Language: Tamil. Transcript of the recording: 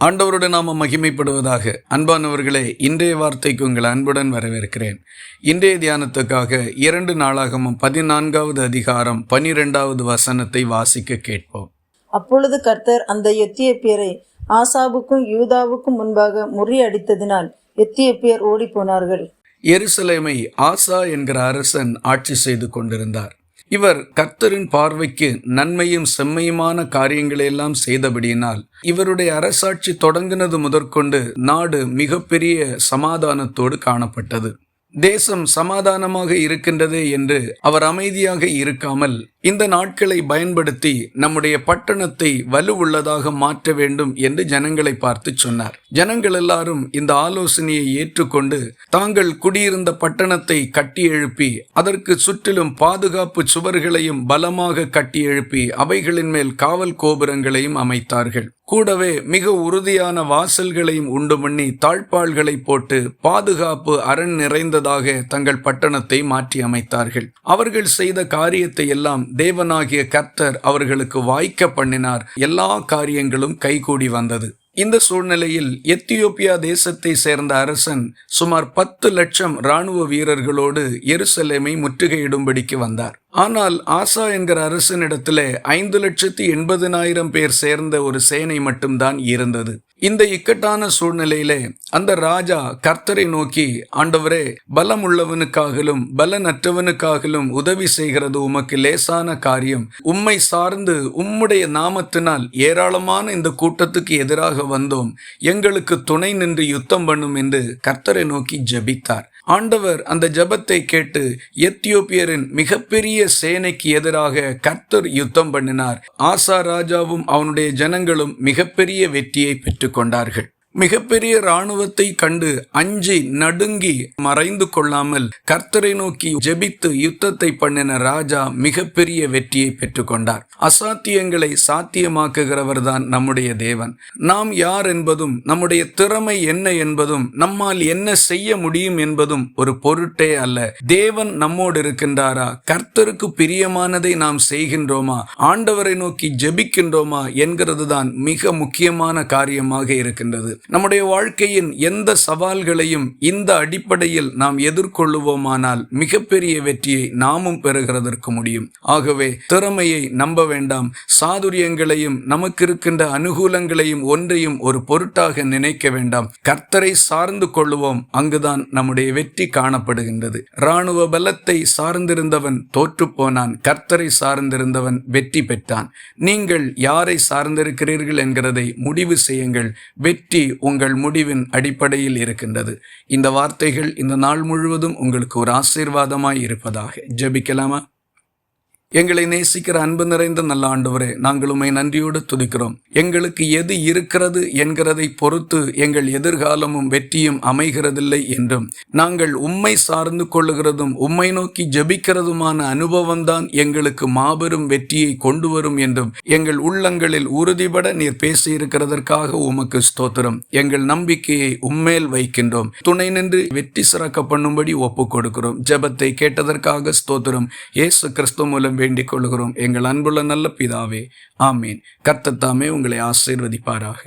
ஆண்டவருடன் நாம மகிமைப்படுவதாக. அன்பானவர்களே இன்றைய வார்த்தைக்கு உங்கள் அன்புடன் வரவேற்கிறேன். இன்றைய தியானத்துக்காக இரண்டு நாளாகமும் பதினான்காவது அதிகாரம் பனிரெண்டாவது வசனத்தை வாசிக்க கேட்போம். அப்பொழுது கர்த்தர் அந்த எத்தியோப்பியரை ஆசாவுக்கும் யூதாவுக்கும் முன்பாக முறியடித்ததினால் எத்தியோப்பியர் ஓடிப்போனார்கள். எருசலேமை ஆசா என்கிற அரசன் ஆட்சி செய்து கொண்டிருந்தார். இவர் கர்த்தரின் பார்வைக்கு நன்மையும் செம்மையுமான காரியங்களையெல்லாம் செய்தபடியினால் இவருடைய அரசாட்சி தொடங்கினது முதற்கொண்டு நாடு மிகப்பெரிய சமாதானத்தோடு காணப்பட்டது. தேசம் சமாதானமாக இருக்கின்றதே என்று அவர் அமைதியாக இருக்காமல் இந்த நாட்களை பயன்படுத்தி நம்முடைய பட்டணத்தை வலுவுள்ளதாக மாற்ற வேண்டும் என்று ஜனங்களை பார்த்து சொன்னார். ஜனங்கள் எல்லாரும் இந்த ஆலோசனையை ஏற்றுக்கொண்டு தாங்கள் குடியிருந்த பட்டணத்தை கட்டி எழுப்பி அதற்கு சுற்றிலும் பாதுகாப்பு சுவர்களையும் பலமாக கட்டி எழுப்பி அவைகளின் மேல் காவல் கோபுரங்களையும் அமைத்தார்கள். கூடவே மிக உறுதியான வாசல்களையும் உண்டு பண்ணி தாழ்பாள்களை போட்டு பாதுகாப்பு அரண் நிறைந்ததாக தங்கள் பட்டணத்தை மாற்றி அமைத்தார்கள். அவர்கள் செய்த காரியத்தை எல்லாம் தேவனாகிய கர்த்தர் அவர்களுக்கு வாய்க்க பண்ணினார். எல்லா காரியங்களும் கைகூடி வந்தது. இந்த சூழ்நிலையில் எத்தியோப்பியா தேசத்தை சேர்ந்த அரசன் சுமார் பத்து லட்சம் இராணுவ வீரர்களோடு எருசலேமை முற்றுகையிடும்படிக்கு வந்தார். ஆனால் ஆசா என்கிற அரசனிடத்திலே ஐந்து லட்சத்தி எண்பதினாயிரம் பேர் சேர்ந்த ஒரு சேனை மட்டும்தான் இருந்தது. இந்த இக்கட்டான சூழ்நிலையிலே அந்த ராஜா கர்த்தரை நோக்கி ஆண்டவரே பலம் உள்ளவனுக்காகலும் பலனற்றவனுக்காகலும் உதவி செய்கிறது உமக்கு லேசான காரியம். உம்மை சார்ந்து உம்முடைய நாமத்தினால் ஏராளமான இந்த கூட்டத்துக்கு எதிராக வந்தோம். எங்களுக்கு துணை நின்று யுத்தம் பண்ணும் என்று கர்த்தரை நோக்கி ஜபித்தார். ஆண்டவர் அந்த ஜபத்தை கேட்டு எத்தியோப்பியரின் மிகப்பெரிய சேனைக்கு எதிராக கர்த்தர் யுத்தம் பண்ணினார். ஆசா ராஜாவும் அவனுடைய ஜனங்களும் மிகப்பெரிய வெற்றியை பெற்றுக்கொண்டார்கள். மிகப்பெரிய இராணுவத்தை கண்டு அஞ்சி நடுங்கி மறைந்து கொள்ளாமல் கர்த்தரை நோக்கி ஜெபித்து யுத்தத்தை பண்ணின ராஜா மிகப்பெரிய வெற்றியை பெற்றுக்கொண்டார். அசாத்தியங்களை சாத்தியமாக்குகிறவர் தான் நம்முடைய தேவன். நாம் யார் என்பதும் நம்முடைய திறமை என்ன என்பதும் நம்மால் என்ன செய்ய முடியும் என்பதும் ஒரு பொருட்டே அல்ல. தேவன் நம்மோடு இருக்கின்றாரா? கர்த்தருக்கு பிரியமானதை நாம் செய்கின்றோமா? ஆண்டவரை நோக்கி ஜெபிக்கின்றோமா? என்கிறது தான் மிக முக்கியமான காரியமாக இருக்கின்றது. நம்முடைய வாழ்க்கையின் எந்த சவால்களையும் இந்த அடிப்படையில் நாம் எதிர்கொள்ளுவோமானால் மிகப்பெரிய வெற்றியை நாமும் பெறுகிறதற்கு முடியும். ஆகவே திறமையை நம்ப வேண்டாம். சாதுரியங்களையும் நமக்கு இருக்கின்ற அனுகூலங்களையும் ஒன்றையும் ஒரு பொருட்டாக நினைக்க வேண்டாம். கர்த்தரை சார்ந்து கொள்ளுவோம். அங்குதான் நம்முடைய வெற்றி காணப்படுகின்றது. இராணுவ பலத்தை சார்ந்திருந்தவன் தோற்றுப்போனான் கர்த்தரை சார்ந்திருந்தவன் வெற்றி பெற்றான். நீங்கள் யாரை சார்ந்திருக்கிறீர்கள் என்கிறதை முடிவு செய்யுங்கள். வெற்றி உங்கள் முடிவின் அடிப்படையில் இருக்கின்றது. இந்த வார்த்தைகள் இந்த நாள் முழுவதும் உங்களுக்கு ஒரு ஆசீர்வாதமாய் இருப்பதாக. ஜெபிக்கலாமா? எங்களை நேசிக்கிற அன்பு நிறைந்த நல்ல ஆண்டவரே நாங்கள் உண்மை நன்றியோடு துதிக்கிறோம். எங்களுக்கு எது இருக்கிறது என்கிறதை பொறுத்து எங்கள் எதிர்காலமும் வெற்றியும் அமைகிறதில்லை என்றும் நாங்கள் உம்மை சார்ந்து கொள்ளுகிறதும் உம்மை நோக்கி ஜபிக்கிறதுமான அனுபவம்தான் எங்களுக்கு மாபெரும் வெற்றியை கொண்டு வரும் என்றும் எங்கள் உள்ளங்களில் உறுதிபட நீர் பேசியிருக்கிறதற்காக உமக்கு ஸ்தோத்திரம். எங்கள் நம்பிக்கையை உம்மேல் வைக்கின்றோம். துணை நின்று வெற்றி சிறக்க பண்ணும்படி ஒப்பு கொடுக்கிறோம் ஜெபத்தை கேட்டதற்காக ஸ்தோத்திரம். இயேசு கிறிஸ்து மூலம் வேண்டிக் கொள்கிறோம் எங்கள் அன்புள்ள நல்ல பிதாவே ஆமீன். கர்த்தத்தாமே உங்களை ஆசீர்வதிப்பாராக.